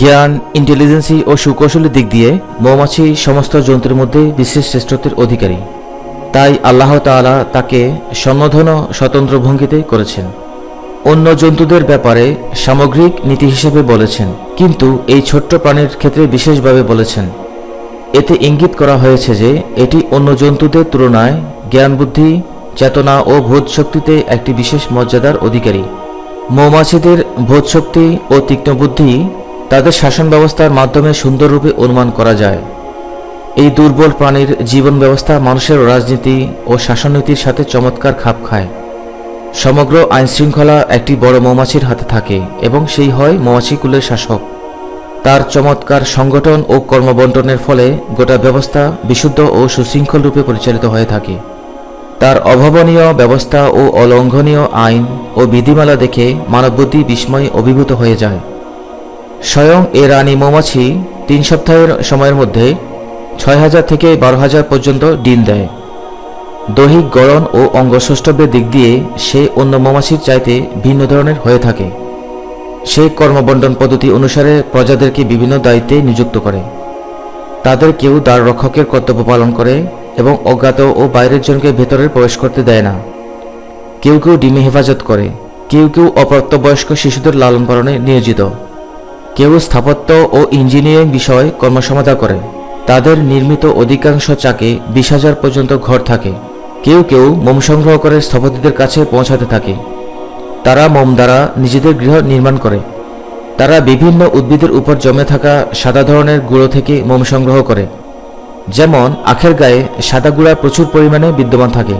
জ্ঞান ইন্টেলিজেন্সি ও সুকৌশলের দিক দিয়ে মৌমাছি সমস্ত জন্তুর মধ্যে বিশেষ শ্রেষ্ঠত্বের অধিকারী। তাই আল্লাহ তাআলা তাকে সম্বোধন স্বতন্ত্র ভঙ্গিতে করেছেন। অন্য জন্তুদের ব্যাপারে সামগ্রিক নীতি হিসেবে বলেছেন, কিন্তু এই ছোট্ট প্রাণীর ক্ষেত্রে বিশেষভাবে বলেছেন। এতে ইঙ্গিত করা হয়েছে যে এটি অন্য জন্তুদের তুলনায় জ্ঞান বুদ্ধি, চেতনা ও বোধ শক্তিতে একটি বিশেষ মর্যাদার অধিকারী। মৌমাছিদের বোধ শক্তি ও তীক্ষ্ণ বুদ্ধি তাদের শাসন ব্যবস্থার মাধ্যমে সুন্দররূপে অনুমান করা যায়। এই দুর্বল প্রাণীর জীবন ব্যবস্থা মানুষের রাজনীতি ও শাসননীতির সাথে চমৎকার খাপ খায়। সমগ্র আইনশৃঙ্খলা একটি বড় মৌমাছির হাতে থাকে এবং সেই হয় মৌমাছি কুলের শাসক। তার চমৎকার সংগঠন ও কর্মবন্টনের ফলে গোটা ব্যবস্থা বিশুদ্ধ ও সুশৃঙ্খল রূপে পরিচালিত হয়ে থাকে। তার অভাবনীয় ব্যবস্থা ও অলঙ্ঘনীয় আইন ও বিধিমালা দেখে মানববুদ্ধি বিস্ময়ে অভিভূত হয়ে যায়। স্বয়ং এ রানী মৌমাছি তিন সপ্তাহের সময়ের মধ্যে ছয় হাজার থেকে বারো হাজার পর্যন্ত ডিম দেয়। দৈহিক গড়ন ও অঙ্গসৌষ্ঠবের দিক দিয়ে সে অন্য মৌমাছির চাইতে ভিন্ন ধরনের হয়ে থাকে। সে কর্মবন্টন পদ্ধতি অনুসারে প্রজাদেরকে বিভিন্ন দায়িত্বে নিযুক্ত করে। তাদের কেউ দ্বার রক্ষকের কর্তব্য পালন করে এবং অজ্ঞাত ও বাইরের জনকে ভেতরে প্রবেশ করতে দেয় না। কেউ কেউ ডিমে হেফাজত করে, কেউ কেউ অপ্রাপ্তবয়স্ক শিশুদের লালন পালনে নিয়োজিত। কেউ স্থাপত্য ও ইঞ্জিনিয়ারিং বিষয়ে কর্মসমাধা করে তাদের নির্মিত অধিকাংশ চাকে বিশ হাজার পর্যন্ত ঘর থাকে। কেউ কেউ মোম সংগ্রহ করে স্থপতিদের কাছে পৌঁছাতে থাকে। তারা মোম দ্বারা নিজেদের গৃহ নির্মাণ করে। তারা বিভিন্ন উদ্ভিদের উপর জমে থাকা সাদা ধরনের গুঁড়ো থেকে মোম সংগ্রহ করে। যেমন, আখের গায়ে সাদা গুঁড়া প্রচুর পরিমাণে বিদ্যমান থাকে।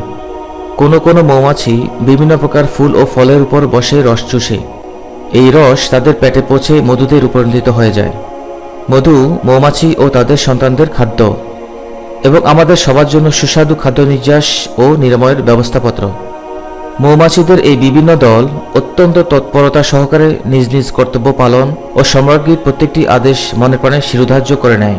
কোনো কোনো মৌমাছি বিভিন্ন প্রকার ফুল ও ফলের উপর বসে রস চুষে। এই রস তাদের পেটে পৌঁছে মধুতে রূপান্তরিত হয়ে যায়। মধু, মৌমাছি ও তাদের সন্তানদের খাদ্য এবং আমাদের সবার জন্য সুস্বাদু খাদ্য নির্যাস ও নিরাময়ের ব্যবস্থাপত্র। মৌমাছিদের এই বিভিন্ন দল অত্যন্ত তৎপরতা সহকারে নিজ নিজ কর্তব্য পালন ও সম্রাজ্ঞীর প্রত্যেকটি আদেশ মনে প্রাণে শিরোধার্য করে নেয়।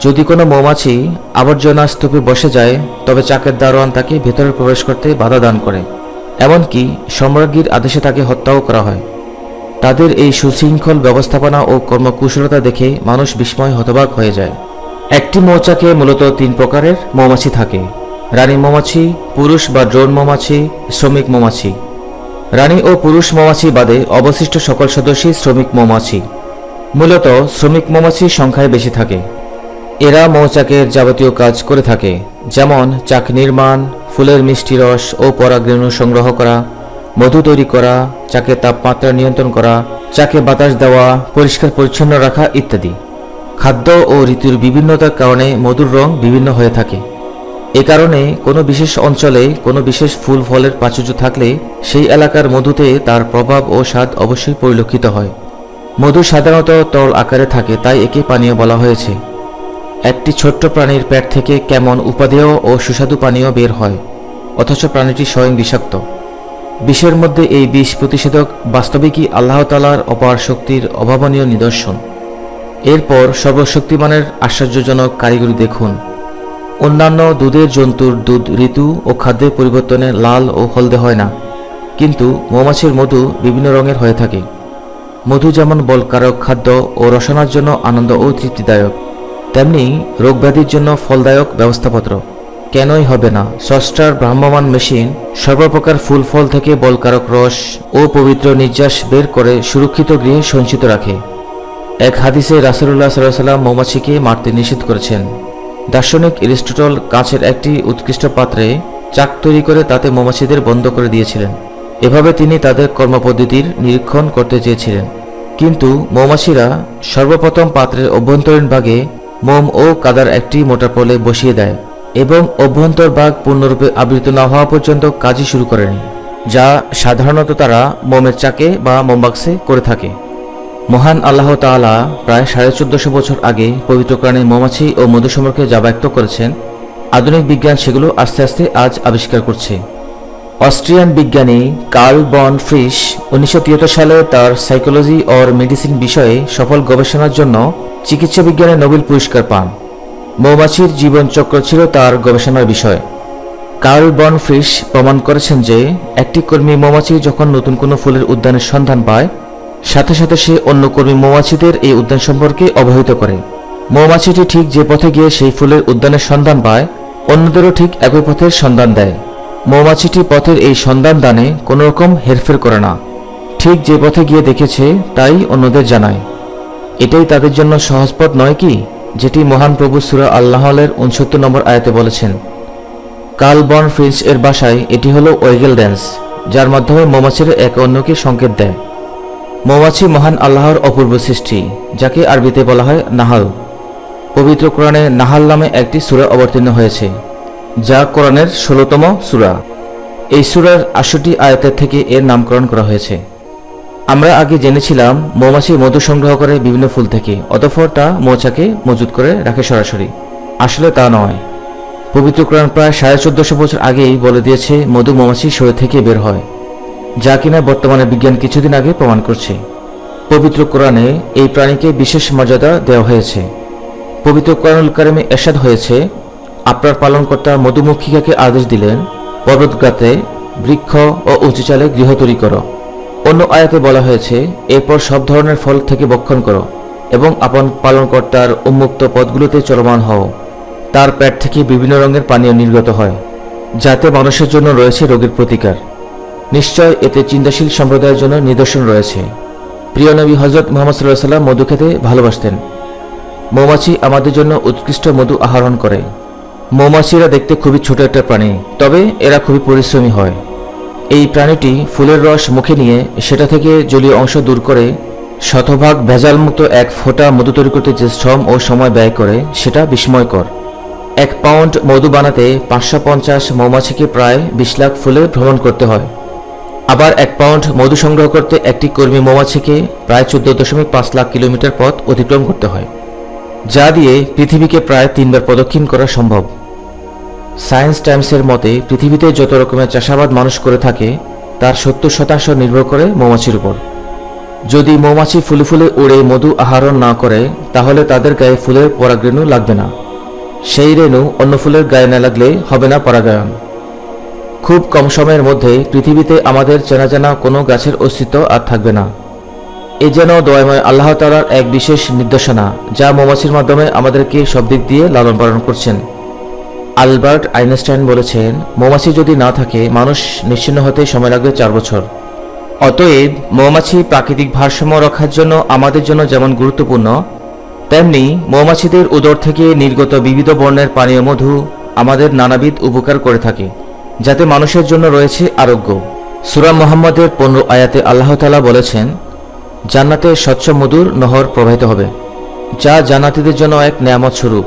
যদি কোনো মৌমাছি আবর্জনা স্তূপে বসে যায়, তবে চাকের দারোয়ান তাকে ভেতরে প্রবেশ করতে বাধা দান করে। এমনকি সম্রাজ্ঞীর আদেশে তাকে হত্যাও করা হয়। তাদের এই সুশৃঙ্খল ব্যবস্থাপনা ও কর্মকুশলতা দেখে মানুষ বিস্ময় হতবাক হয়ে যায়। একটি মৌচাকে মূলত তিন প্রকারের মৌমাছি থাকে। রানী মৌমাছি, পুরুষ বা ড্রোন মৌমাছি, শ্রমিক মৌমাছি। রানী ও পুরুষ মৌমাছি বাদে অবশিষ্ট সকল সদস্যই শ্রমিক মৌমাছি। মূলত শ্রমিক মৌমাছির সংখ্যায় বেশি থাকে। এরা মৌচাকের যাবতীয় কাজ করে থাকে, যেমন চাক নির্মাণ, ফুলের মিষ্টি রস ও পরাগরেণু সংগ্রহ করা মধু তৈরি করা, চাকে তাপমাত্রা নিয়ন্ত্রণ করা, চাকে বাতাস দেওয়া, পরিষ্কার পরিচ্ছন্ন রাখা ইত্যাদি। খাদ্য ও ঋতুর বিভিন্নতার কারণে মধুর রং বিভিন্ন হয়ে থাকে। এ কারণে কোনো বিশেষ অঞ্চলে কোনো বিশেষ ফুল ফলের প্রাচুর্য থাকলে সেই এলাকার মধুতে তার প্রভাব ও স্বাদ অবশ্যই পরিলক্ষিত হয়। মধু সাধারণত তরল আকারে থাকে, তাই একে পানীয় বলা হয়েছে। একটি ছোট্ট প্রাণীর পেট থেকে কেমন উপাদেয় ও সুস্বাদু পানীয় বের হয়, অথচ প্রাণীটি স্বয়ং বিষাক্ত। বিষের মধ্যে এই বিষ প্রতিষেধক বাস্তবিকই আল্লাহ তালার অপার শক্তির অভাবনীয় নিদর্শন। এরপর সর্বশক্তিমানের আশ্চর্যজনক কারিগরি দেখুন। অন্যান্য দুধের জন্তুর দুধ, ঋতু ও খাদ্যের পরিবর্তনে লাল ও হলদে হয় না, কিন্তু মৌমাছির মধু বিভিন্ন রঙের হয়ে থাকে। মধু যেমন বলকারক খাদ্য ও রসনার জন্য আনন্দ ও তৃপ্তিদায়ক, তেমনি রোগব্যাধির জন্য ফলদায়ক ব্যবস্থাপত্র। কেনই হবে না? স্রষ্টার ভ্রাম্যমান মেশিন সর্বপ্রকার ফুল ফল থেকে বলকারক রস ও পবিত্র নির্যাস বের করে সুরক্ষিত গৃহে সঞ্চিত রাখে। এক হাদিসে রাসুল্লাহ সাল্লাম মৌমাছিকে মারতে নিষেধ করেছেন। দার্শনিক এরিস্টটল কাঁচের একটি উৎকৃষ্ট পাত্রে চাক তৈরি করে তাতে মৌমাছিদের বন্ধ করে দিয়েছিলেন। এভাবে তিনি তাদের কর্মপদ্ধতির নিরীক্ষণ করতে চেয়েছিলেন। কিন্তু মৌমাছিরা সর্বপ্রথম পাত্রের অভ্যন্তরীণ ভাগে মোম ও কাদার একটি মোটা পলে বসিয়ে দেয়। এবং অভ্যন্তর ভাগ পূর্ণরূপে আবৃত না হওয়া পর্যন্ত কাজই শুরু করেনি, যা সাধারণত তারা মোমের চাকে বা মোমবাক্সে করে থাকে। মহান আল্লাহ তাআলা প্রায় সাড়ে চোদ্দশো বছর আগে পবিত্র কোরআনে মৌমাছি ও মধু সম্পর্কে যা ব্যক্ত করেছেন, আধুনিক বিজ্ঞান সেগুলো আস্তে আস্তে আজ আবিষ্কার করছে। অস্ট্রিয়ান বিজ্ঞানী কার্ল বন ফ্রিশ উনিশশো সালে তার সাইকোলজি অর মেডিসিন বিষয়ে সফল গবেষণার জন্য চিকিৎসা বিজ্ঞানে নোবেল পুরস্কার পান। মৌমাছির জীবনচক্র ছিল তার গবেষণার বিষয়। কার্ল বন ফ্রিশ প্রমাণ করেছেন যে, একটি কর্মী মৌমাছি যখন নতুন কোনো ফুলের উদ্যানের সন্ধান পায়, সাথে সাথে সে অন্য কর্মী মৌমাছিদের এই উদ্যান সম্পর্কে অবহিত করে। মৌমাছিটি ঠিক যে পথে গিয়ে সেই ফুলের উদ্যানের সন্ধান পায়, অন্যদেরও ঠিক একই পথের সন্ধান দেয়। মৌমাছিটি পথের এই সন্ধান দানে কোনো রকম হেরফের করে না। ঠিক যে পথে গিয়ে দেখেছে, তাই অন্যদের জানায়। এটাই তাদের জন্য সহজ পথ নয় কি? যেটি মহান প্রভু সুরা আল্লাহলের উনসত্তর নম্বর আয়াতে বলেছেন। কার্ল বন এর বাসায় এটি হলো ওয়েগেল ড্যান্স, যার মাধ্যমে মৌমাছিরা একে অন্যকে সংকেত দেয়। মৌমাছি মহান আল্লাহর অপূর্ব সৃষ্টি, যাকে আরবিতে বলা হয় নাহাল। পবিত্র কোরআনে নাহাল নামে একটি সূরা অবতীর্ণ হয়েছে, যা কোরআনের ষোলোতম সূরা। এই সূরার আটষট্টি আয়াতের থেকে এর নামকরণ করা হয়েছে। আমরা আগে জেনেছিলাম মৌমাছি মধু সংগ্রহ করে বিভিন্ন ফুল থেকে, অতঃপর তা মৌচাকে মজুত করে রাখে সরাসরি। আসলে তা নয়। পবিত্র কোরআন প্রায় সাড়ে চোদ্দশো বছর আগেই বলে দিয়েছে, মধু মৌমাছি শরীর থেকে বের হয়, যা কিনা বর্তমানে বিজ্ঞান কিছুদিন আগে প্রমাণ করছে। পবিত্র কোরআনে এই প্রাণীকে বিশেষ মর্যাদা দেওয়া হয়েছে। পবিত্র কোরআনুল কারিমে এরশাদ হয়েছে, আপনার পালনকর্তা মধুমক্ষিকাকে আদেশ দিলেন পর্বতগাতে বৃক্ষ ও উঁচু চালে গৃহ তৈরি করো। অন্য আয়াতে বলা হয়েছে, এরপর সব ধরনের ফল থেকে বক্ষণ করো এবং আপন পালনকর্তার উন্মুক্ত পদগুলোতে চলমান হও। তার পেট থেকে বিভিন্ন রঙের পানীয় নির্গত হয়, যাতে মানুষের জন্য রয়েছে রোগের প্রতিকার। নিশ্চয় এতে চিন্তাশীল সম্প্রদায়ের জন্য নিদর্শন রয়েছে। প্রিয় নবী হজরত মোহাম্মদ সাল্লাহ সাল্লাম মধু খেতে ভালোবাসতেন। মৌমাছি আমাদের জন্য উৎকৃষ্ট মধু আহরণ করে। মৌমাছিরা দেখতে খুবই ছোট একটা প্রাণী, তবে এরা খুবই পরিশ্রমী হয়। এই প্রাণীটি ফুলের রস মুখে নিয়ে সেটা থেকে জলীয় অংশ দূর করে শতভাগ ভেজালমুক্ত এক ফোঁটা মধু তৈরি করতে যে শ্রম ও সময় ব্যয় করে, সেটা বিস্ময়কর। এক পাউন্ড মধু বানাতে পাঁচশো পঞ্চাশ মৌমাছিকে প্রায় বিশ লাখ ফুলে ভ্রমণ করতে হয়। আবার এক পাউন্ড মধু সংগ্রহ করতে একটি কর্মী মৌমাছিকে প্রায় চোদ্দ দশমিক পাঁচ লাখ কিলোমিটার পথ অতিক্রম করতে হয়, যা দিয়ে পৃথিবীকে প্রায় তিনবার প্রদক্ষিণ করা সম্ভব। সায়েন্স টাইমসের মতে, পৃথিবীতে যত রকমের চাষাবাদ মানুষ করে থাকে, তার সত্তর শতাংশ নির্ভর করে মৌমাছির উপর। যদি মৌমাছি ফুলে ফুলে উড়ে মধু আহরণ না করে, তাহলে তাদের গায়ে ফুলের পরাগরেণু লাগবে না। সেই রেণু অন্য ফুলের গায়ে না লাগলে হবে না পরাগায়ন। খুব কম সময়ের মধ্যে পৃথিবীতে আমাদের চেনা জানা কোনো গাছের অস্তিত্ব আর থাকবে না। এ যেন দয়াময় আল্লাহ তালার এক বিশেষ নির্দেশনা, যা মৌমাছির মাধ্যমে আমাদেরকে সব দিক দিয়ে লালন পালন করছেন। আলবার্ট আইনস্টাইন বলেছেন, মৌমাছি যদি না থাকে, মানুষ নিশ্চিন্ন হতে সময় লাগবে চার বছর। অতএব, মৌমাছি প্রাকৃতিক ভারসাম্য রক্ষার জন্য আমাদের জন্য যেমন গুরুত্বপূর্ণ, তেমনি মৌমাছিদের উদর থেকে নির্গত বিবিধ বর্ণের পানীয় মধু আমাদের নানাবিধ উপকার করে থাকে, যাতে মানুষের জন্য রয়েছে আরোগ্য। সুরা মোহাম্মদের পনেরো আয়াতে আল্লাহ তালা বলেছেন, জান্নাতে স্বচ্ছ মধুর নহর প্রবাহিত হবে, যা জান্নাতীদের জন্য এক নেয়ামত স্বরূপ।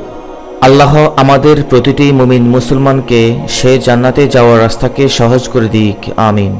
আল্লাহ আমাদের প্রতিটি মুমিন মুসলমানকে সে জান্নাতে যাওয়ার রাস্তাকে সহজ করে দিক আমিন।